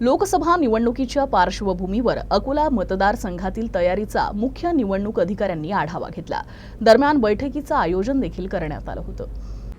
लोकसभा निवडणुकीच्या पार्श्वभूमीवर अकोला मतदारसंघातील तयारीचा मुख्य निवडणूक अधिकाऱ्यांनी आढावा घेतला. दरम्यान बैठकीचं आयोजन देखील करण्यात आलं होतं.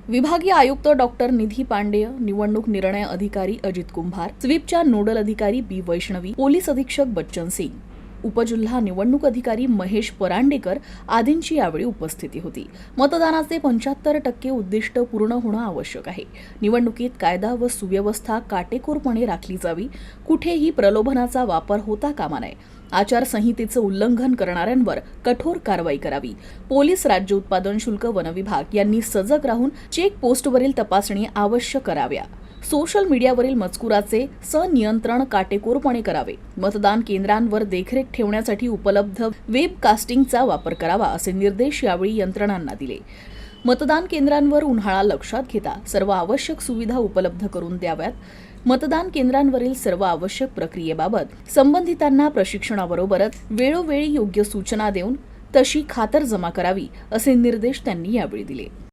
विभागीय आयुक्त डॉक्टर निधी पांडेय निवडणूक निर्णय अधिकारी अजित कुंभार स्वीपच्या नोडल अधिकारी बी वैष्णवी पोलीस अधीक्षक बच्चन सिंग उपजिल्हा निवडणूक अधिकारी महेश परांडेकर आदींची यावेळी उपस्थिती होती. मतदानाचे पंच्याहत्तर टक्के उद्दिष्ट पूर्ण होणं आवश्यक आहे. निवडणुकीत कायदा व सुव्यवस्था काटेकोरपणे राखली जावी. कुठेही प्रलोभनाचा वापर होता कामा नये. आचारसंहितेचं उल्लंघन करणाऱ्यांवर कठोर कारवाई करावी. पोलीस राज्य उत्पादन शुल्क वनविभाग यांनी सजग राहून चेक पोस्टवरील तपासणी आवश्यक कराव्या. सोशल मीडियावरील मजकुराचे सनियंत्रण काटेकोरपणे करावे. मतदान केंद्रांवर देखरेख ठेवण्यासाठी उपलब्ध वेबकास्टिंगचा वापर करावा असे निर्देश यावेळी यंत्रणांना दिले. मतदान केंद्रांवर उन्हाळा लक्षात घेता सर्व आवश्यक सुविधा उपलब्ध करून द्याव्यात. मतदान केंद्रांवरील सर्व आवश्यक प्रक्रियेबाबत संबंधितांना प्रशिक्षणाबरोबरच वेळोवेळी योग्य सूचना देऊन तशी खातर जमा करावी असे निर्देश त्यांनी यावेळी दिले.